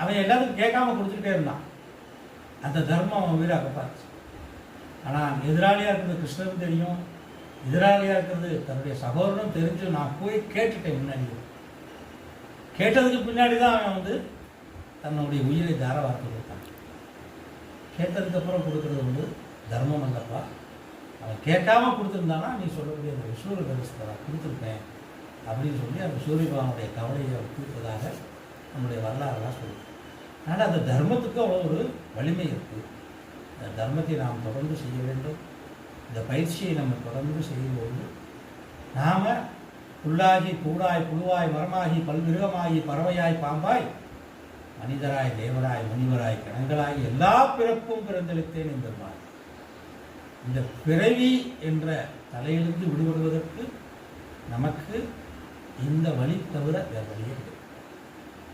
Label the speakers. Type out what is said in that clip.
Speaker 1: அவன் எல்லாத்துக்கும் கேட்காம கொடுத்துட்டே இருந்தான். அந்த தர்மம் அவன் உயிரை பார்த்து ஆனால் எதிராளியாக இருக்கிறது கிருஷ்ணனும் தெரியும். எதிராளியாக இருக்கிறது தன்னுடைய சகோதரனும் தெரிஞ்சு நான் போய் கேட்டுட்டேன் முன்னாடி கேட்டதுக்கு பின்னாடி தான் அவன் வந்து தன்னுடைய உயிரை தார வார்த்தை கொடுத்தான் கேட்டதுக்கப்புறம் கொடுக்குறது வந்து தர்மம் அல்லப்பா அவன் கேட்காம கொடுத்துருந்தானா நீ சொல்லக்கூடிய அந்த விஷ்ணு கருசத்தை நான் கொடுத்துருப்பேன் அப்படின்னு சொல்லி அந்த சூரிய பகவானுடைய கவலையை அவர் நம்முடைய வரலாறுலாம் சொல்லுது. அதனால் அந்த தர்மத்துக்கு அவ்வளோ ஒரு வலிமை இருக்குது இந்த தர்மத்தை நாம் தொடர்ந்து செய்ய வேண்டும். இந்த பயிற்சியை நம்ம தொடர்ந்து செய்யும்போது நாம் புல்லாகி கூடாய் புழுவாய் மரமாகி பல்மிருகமாகி பறவையாய் பாம்பாய் மனிதராய் தேவராய் முனிவராய் கணங்களாய் எல்லா பிறப்பும் பிறந்தளித்தேன் என்பார் இந்த பிறவி என்ற தலையிலிருந்து விடுபடுவதற்கு நமக்கு இந்த வழி தவிர வேறு வழியே